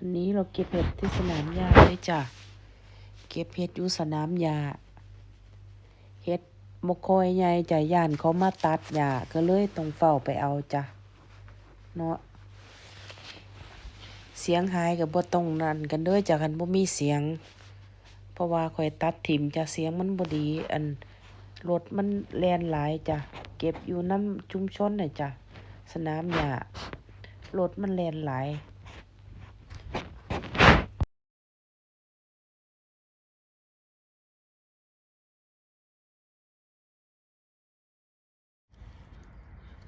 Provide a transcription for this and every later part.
วันนี้เราเก็บเห็ดที่สนามหญ้าเลยจ้ะ เก็บเห็ดอยู่สนามหญ้าเห็ดมกคอยใหญ่จ้ะย่านเขามาตัดหญ้าก็เลยต้องเฝ้าไปเอาจ้ะ เนาะ เสียงหายกับบ่ต้องนั่นกันเด้อจ้ะคันบ่มีเสียง เพราะว่าข่อยตัดถิ่มจ้ะเสียงมันบ่ดี อันรถมันแล่นหลายจ้ะ เก็บอยู่น้ำชุมชนน่ะจ้ะ สนามหญ้ารถมันแล่นหลาย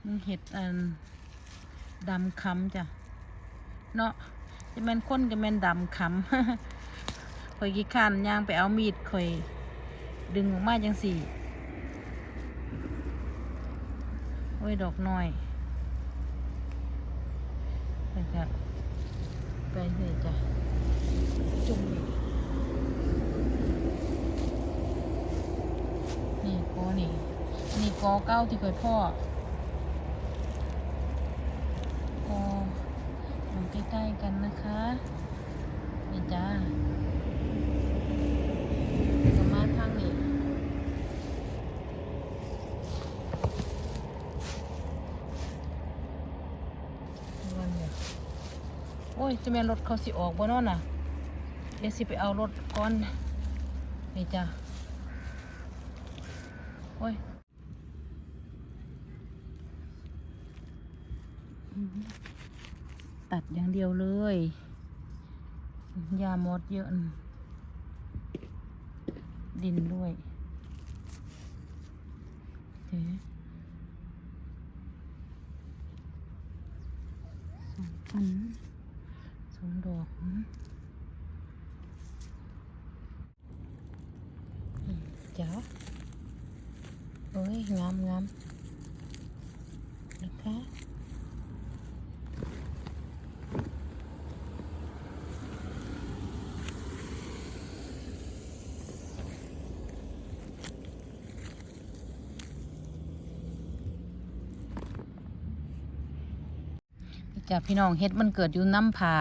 นเห็ดอันดำคำจ้ะ เนาะจะแม่นคนจะแม่นดำคำข่อยกี่ขันย่างไปเอามีดข่อย ดึงออกมาจังสี่ โอ้ย ดอกน้อยไปจ้ะไปเลยจ้ะ จุ่มนี่นี่กอนี่ นี่กอเก้าที่ข่อยพ่อ ก็อยู่ใกล้ๆกันนะคะนี่จ้าก็มาทางนี้วันเดียโอ้ย จะแม่รถเขาสิออกบ่นอนน่ะ เดี๋ยวสิไปเอารถก่อน นี่จ้าโอ้ย ตัดอย่างเดียวเลยยาหมดเยอะ ดินด้วยเจ๊สองอันสองดอกอืมอืมจ้าโอ้ย งามงามนะคะ จ้ะพี่น้องเฮ็ดมันเกิดอยู่น้ำผา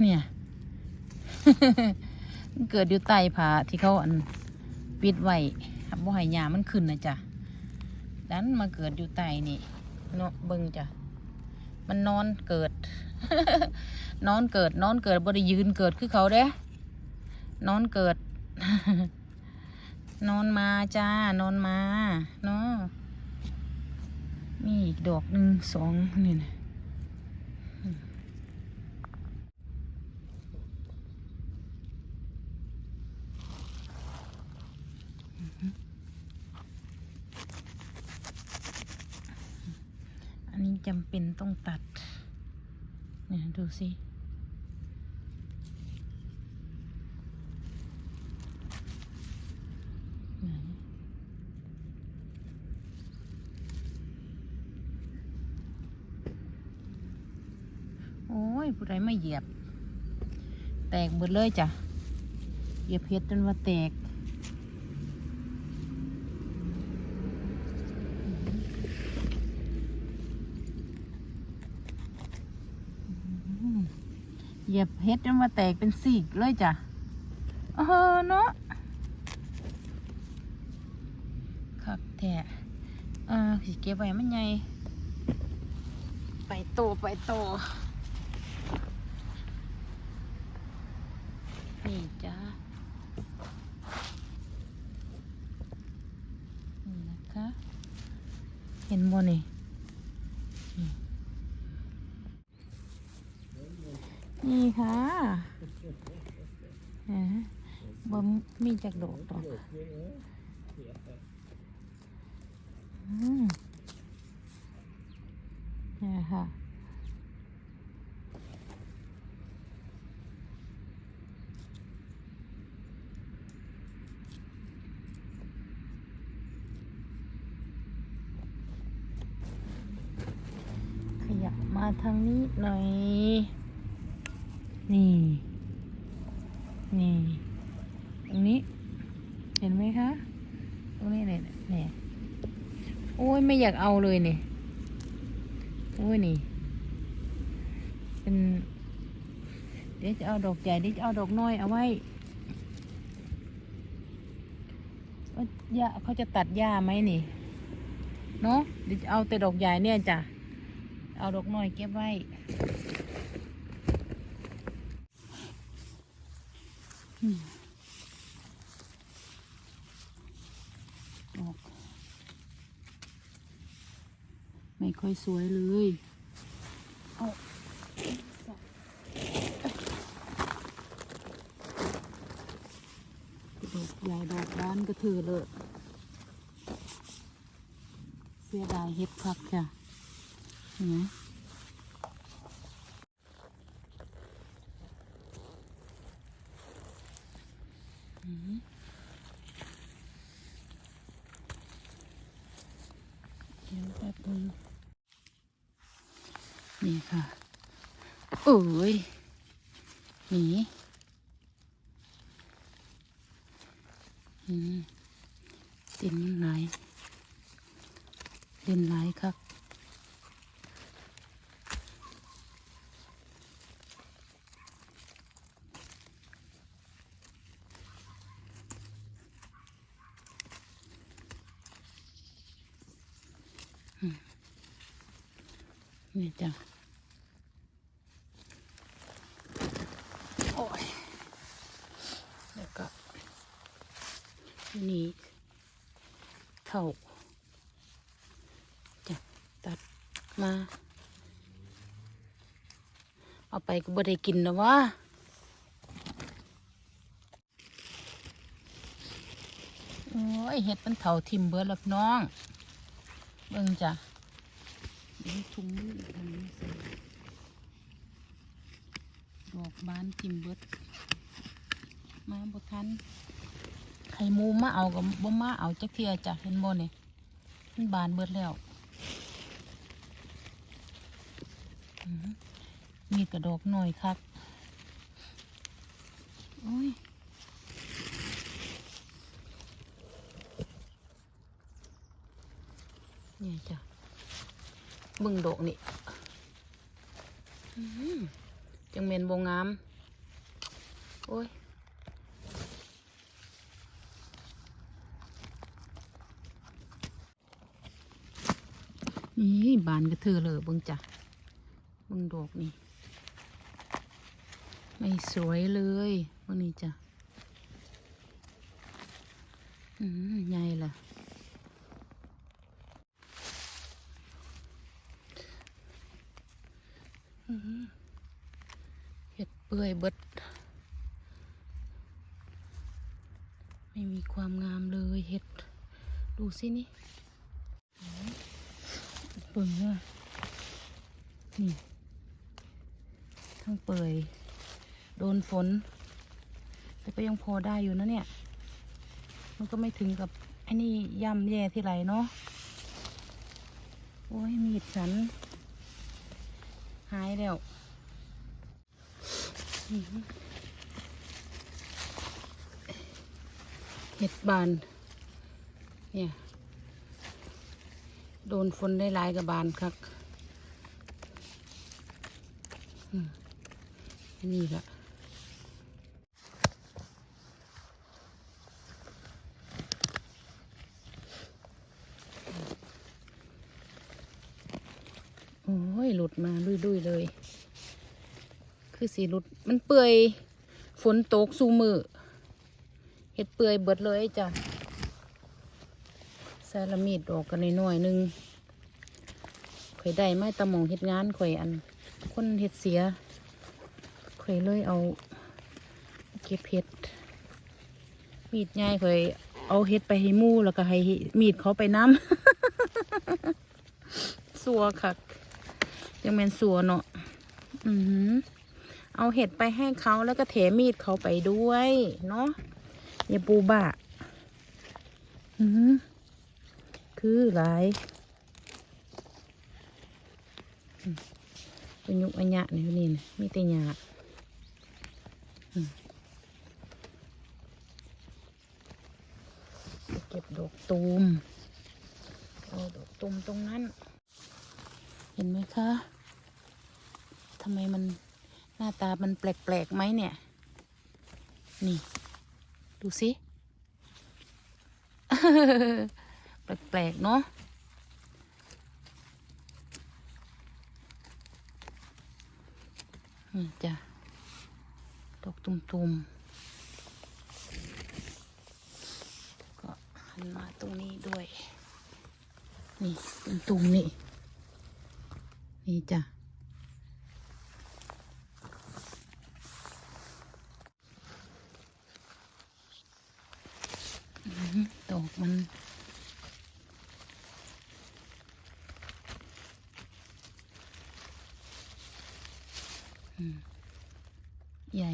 เนี่ยมันเกิดอยู่ใต้ผาที่เขาอันปิดไว้ครับบ่ให้หญ้ามันขึ้นนะจ้ะดันมาเกิดอยู่ใต้นี่เนาะเบิ่งจ้ะมันนอนเกิด นอนเกิด นอนเกิดบ่ได้ยืนเกิดคือเขาเด้นอนเกิด นอนมาจ้านอนมาเนาะ มีอีกดอกหนึ่งสองนี่นะอันนี้จำเป็นต้องตัดเนี่ยดูสิ ไหน โอ้ย ผู้ ใดไม่เหยียบ แตกหมดเลยจ้ะ เหยียบเพชรจนว่าแตกเหยียบเพชรจนว่าแตกเป็นสีกเลยจ้ะ เออเนาะคักแท้อ่าสิเก็บไว้มันใหญ่ไปโตไปโต นี่จ้านี่นะคะ เห็นบ่นี่นี่นี่ค่ะฮะบ่มีจากโดดดอกอืมนี่ค่ะ ขยับมา ทางนี้หน่อย นี่ นี่ ตรงนี้ เห็นไหมคะ ตรงนี้เนี่ยเนี่ยโอ้ยไม่อยากเอาเลยเนี่ยโอ้ยนี่ เป็น เดี๋ยวจะเอาดอกใหญ่เดี๋ยวจะเอาดอกน้อยเอาไว้ว่าหญ้าเขาจะตัดหญ้าไหมนี่ เนาะเดี๋ยวจะเอาแต่ดอกใหญ่เนี่ยจ้ะ เอาดอกน้อยเก็บไว้อืมดอก ไม่ค่อยสวยเลยเอาดอกใหญ่ดอกบานก็ถือเลย เสียดายเฮ็ดคักค่ะ เห็นไหมอืมเดี๋ยวแป๊บนึงนี่ค่ะโอ้ยหนีอืมตินมันไหลายเล่นหลครับอืมนี่จ้ะโอ้ย แล้วก็ นี่เท่าจะตัดมา เอาไปก็บ่ได้กินนะวะโอ้ยเห็ดมันเถาทิมเบิดแล้วพี่น้อง เบิ่งจ้ะเดี๋ยวถุงอทางนี้ดอกบานทิมเบิดมาบ่ทัน ไข่มูมาเอากับบ่มาเอาจักเทียจ้ะเห็นบ่เนี่ยมันบานเบิดแล้วมีกระดกหน่อยครับโอ้ยนี่จ้ะบึงดกนี่จังเมนบงงาม โอ้ย นี่ บานกระเทือเลยเบิ่งจ้ะเบิ่งดอกนี่ไม่สวยเลยเบิ่งนี่จ้ะอืมใหญ่ล่ะอืมเห็ดเปื่อยเบิด ไม่มีความงามเลยเห็ด ดูสินี่ เปิ่งว่านี่ทั้งเปื่อยโดนฝน แต่ก็ยังพอได้อยู่นะเนี่ย มันก็ไม่ถึงกับไอ้นี่ย่ำแย่ที่ไรเนาะโอ้ยมีดฉัน หายแล้วหือเห็ดบานเนี่ย โดนฝนได้หลายกับบานครับอืมนี่ละโอ้ย หลุดมาดุยๆเลย คือสีหลุด มันเปื่อย ฝนตกสูมือเห็ดเปื่อยเบิดเลยจ้ะ ใส่ละมีดออกกันหน่อยหนึงข่อยได้ไม้ตะหมองเฮ็ดงานข่อยอันคนเฮ็ดเสียข่อยเลยเอาเก็บเห็ด มีดใหญ่ข่อยเอาเห็ดไปให้มู่แล้วก็ให้มีดเขาไปน้ำสัวคักยังเป็นสัวเนาะอือหือเอาเห็ดไปให้เขาแล้วก็เถมีดเขาไปด้วย เนาะอย่าปูบะอือหือ คือหลายเป็นยุกอัญญะนี่นี่มีแต่หยาไปเก็บดอกตูมเอาดอกตูมตรงนั้น เห็นไหมคะทำไมมันหน้าตามันแปลกๆไหมเนี่ย นี่ ดูสิ แปลกๆเนาะนี่จ้ะดอกตุ่มๆ ก็หันมาตรงนี้ด้วย นี่ตุ่มๆนี่ นี่จ้ะดอกมัน อืม ใหญ่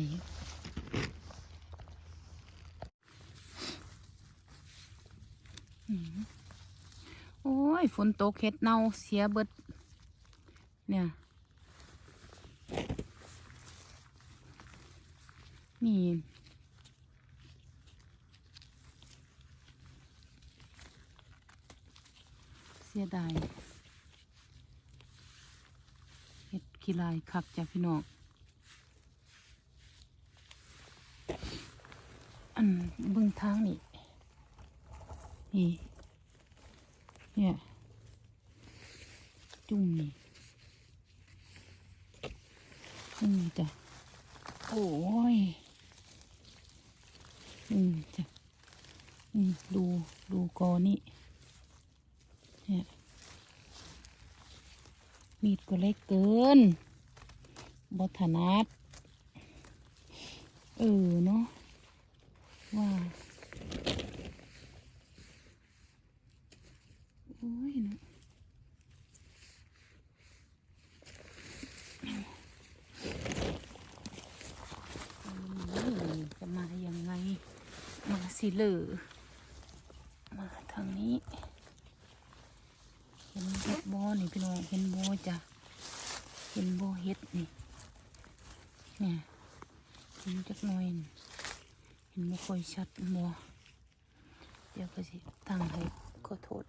อืมโอ้ย ฝนตกเห็ดเน่าเสียเบิด เนี่ย นี่เสียดายเห็ดขี้ลายคักจ้ะพี่น้องอันเบื้องทางนี่นี่ เนี่ย จุ่มนี่อืมจ้ะ โอ้ย อืมจ้ะ อืมดู ดูกอนี่ เนี่ย มีดก็เล็กเกินบถนัดเออเนาะว่าโอ้ยเนาะอืมจะมายังไง มา สิเหลือมาทางนี้ เห็นเห็ดบอนี่พี่น้องเห็นโบจ้ะเห็นโบเห็ดนี่เนี่ยเห็นจักหน่อยเห็นบ่ค่อยชัดบเดี๋ยวก็สิตั้งให้ขอโทษ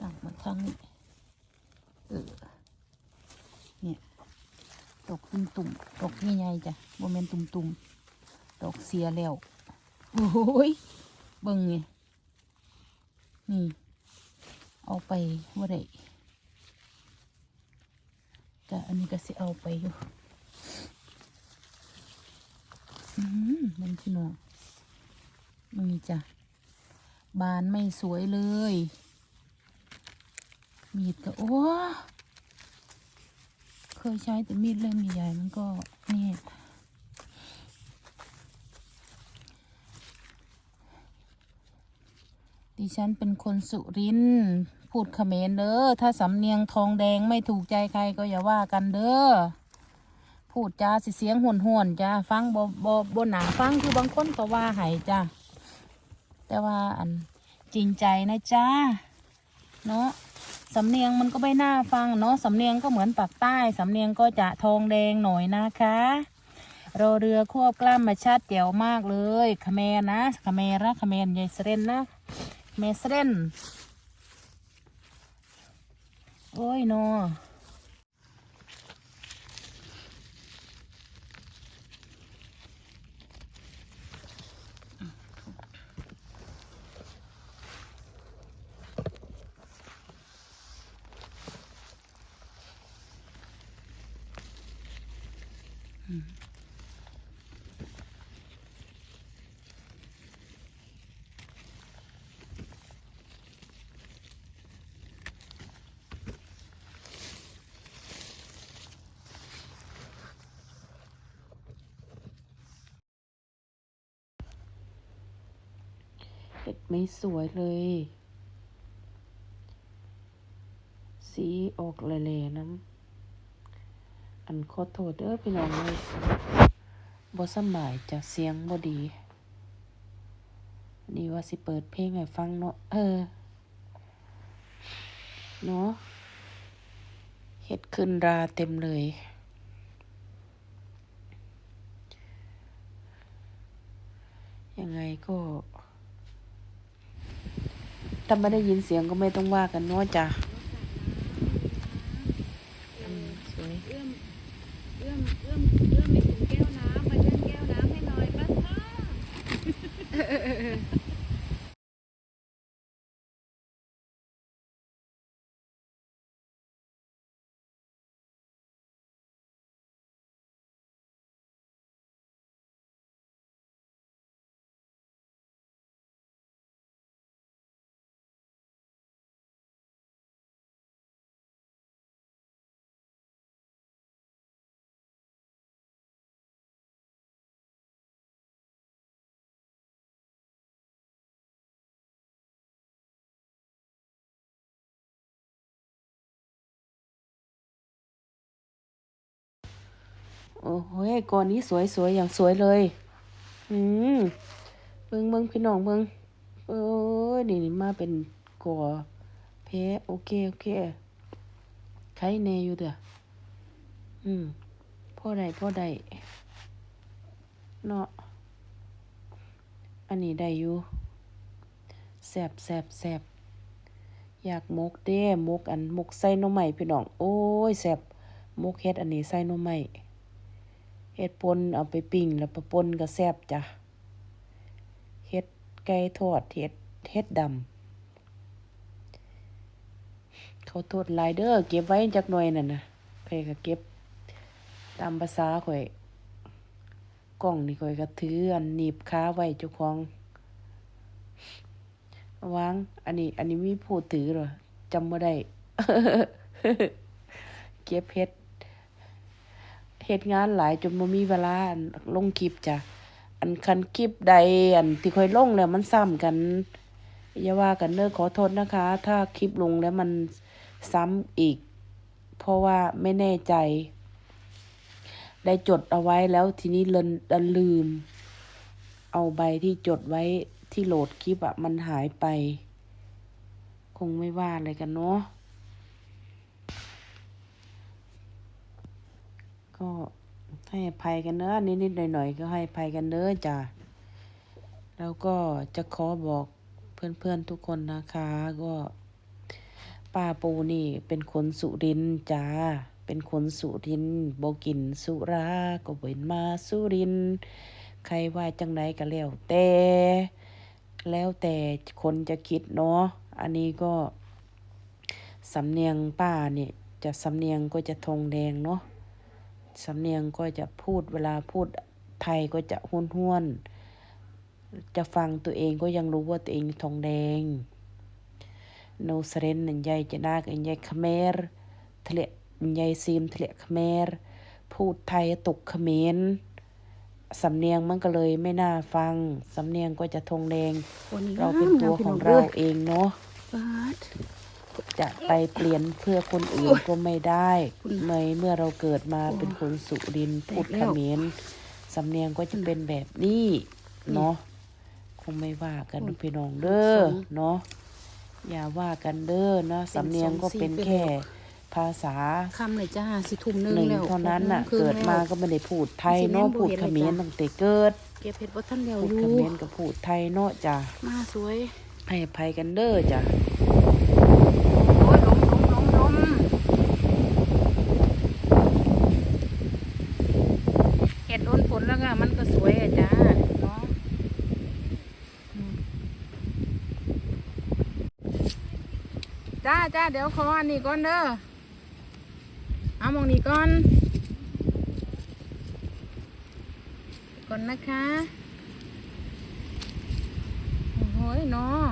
ตั้งมาทางนี้เออเนี่ยดอกตุ่มตุ่มๆดอกใหญ่ๆจ้ะโมเมนตุ่มตุ่มๆดอกเสียแล้ว โอ้ยเบิ่งนี่นี่ เอาไปว่าได้ก็อันนี้ก็สิเอาไปอยู่อืมมันพี่น้องมันนี่จ้ะบานไม่สวยเลย มีดก็โอ้เคยใช้แต่มีดเล่มใหญ่ๆมันก็นี่ ดิฉันเป็นคนสุรินพูดเขมรเด้อถ้าสำเนียงทองแดงไม่ถูกใจใครก็อย่าว่ากันเด้อพูดจ้าสิเสียงห่วนห่วนๆจ้าฟังบ่บ่บ่หนาฟังคือบางคนก็ว่าหายจ้าแต่ว่าอันจริงใจนะจ้าเนาะสำเนียงมันก็ไม่น่าฟังเนาะสำเนียงก็เหมือนปากใต้สำเนียงก็จะทองแดงหน่อยนะคะรอเรือควบกล้ามมาชัดเจ๋วมากเลยขะแมนะขะแมนะขะแมนยายเสเรนนะ เมสเรนโอ้ยเนาะ เห็ดไม่สวยเลย สีออกแหล่ๆน้ำอันขอโทษเด้อพี่น้องเลยบ่สำบายจะเสียงบ่ดี นี่ว่าสิเปิดเพลงให้ฟังเนาะเออเนาะเห็ดขึ้นราเต็มเลยยังไงก็ ถ้าไม่ได้ยินเสียงก็ไม่ต้องว่ากันเนาะจ้ะอืมสวยเอื้อมเอื้อมอื้อมเอื้อมไปถึงแก้วน้ำมาเล่นแก้วน้ำให้หน่อยป้าค่ะ โอ้โหก่อนนี้สวยสวยอย่างสวยเลย อืมเบิ่งเบิ่งพี่น้องเบิ่งเอ้ยนี่นี่มาเป็นก่อแพ้โอเคโอเคใครแน่อยู่เด้ออืมพ่อใดพ่อใดเนาะอันนี้ได้อยู่แซบแซบแซบอยากมกเด้มกอันมกใส่น่อไม้พี่น้อง โอ้ยแซบมกเฮ็ดอันนี้ใส่น่อไม้ เฮ็ดปนเอาไปปิ้งแล้วไปปนก็แซ่บจ้ะ เฮ็ดไก่ทอดเฮ็ดเฮ็ดดำเขาโทษหลายเด้อเก็บไว้จักหน่อยนั่นนะใครก็เก็บ ตามภาษาข่อยกล้องนี่ข่อยก็ถืออันหนีบขาไว้เจ้าของวาง อันนี้ อันนี้มีผู้ถือหรอจำบ่ได้ เก็บเฮ็ด ฮ็ดงานหลายจนบ่มีเวลาลงคลิปจ้ะ อันคันคลิปใดอันที่ค่อยลงแล้วมันซ้ำกันอย่าว่ากันเด้อขอโทษนะคะ ถ้าคลิปลงแล้วมันซ้ำอีก เพราะว่าไม่แน่ใจ ได้จดเอาไว้แล้วทีนี้เลินดันลืม เอาใบที่จดไว้ที่โหลดคลิปอะมันหายไป คงไม่ว่าอะไรกันเนาะ ก็ให้อภัยกันเนอะนิดๆหน่อยๆ ก็ให้อภัยกันเนอะจ้ะแล้วก็จะขอบอกเพื่อนๆทุกคนนะคะ ก็ป้าปูนี่เป็นคนสุรินจ้าเป็นคนสุรินทร์บกินสุราก็เว้นมาสุรินใครว่าจังไดก็แล้วแต่แล้วแต่คนจะคิดเนาะอันนี้ก็สำเนียงป้าเนี่ยจะสำเนียงก็จะทงแดงเนาะ สำเนียงก็จะพูดเวลาพูดไทยก็จะห้วนห้วนๆจะฟังตัวเองก็ยังรู้ว่าตัวเองทองแดงโนสเรนนันยายจะนากันยายขเมรทะเลยายซีมทะเลขเมรพูดไทยตกเขมรสำเนียงมันก็เลยไม่น่าฟัง สำเนียงก็จะทองแดงวันนี้เราเป็นตัวของเราเองเนาะปาด จะไปเปลี่ยนเพื่อคนอื่นก็ไม่ได้คุณเมื่อเมื่อเราเกิดมาเป็นคนสุรินทร์แตกพูดแล้เขวมรสำเนียงก็จะเป็นแบบนี้เนาะคงไม่ว่ากันคุณพี่น้องเด้อสองเนาะอย่าว่ากันเด้อเนาะเป็นสำเนียงก็สองสี่เป็นไปแค่แล้วภาษาคำเลยจ้าสิทุ่มหนึงหนึ่งแล้วเท่านั้นน่ะหโมงครึ่งเกิดมาแล้วก็ไม่ได้พูดไทยสิแม่เนาะนบ่พูดเห็นเขเลยมรจ้ะตั้งแต่เกิดเก็บเห็ดบ่ทันแล้วพูดอยู่เขมรก็พูดไทยเนาะจ้ะมาสวยให้อภัยกันเด้อจ้ะ โอ้ยลมลมลมลมเห็ดโดนฝนแล้วก็มันก็สวยอะจ้าเนาะอืม จ้าเดี๋ยวขออันนี้ก่อนเด้อเอามองนี้ก่อน ก่อนนะคะ โอ้โหยเนาะ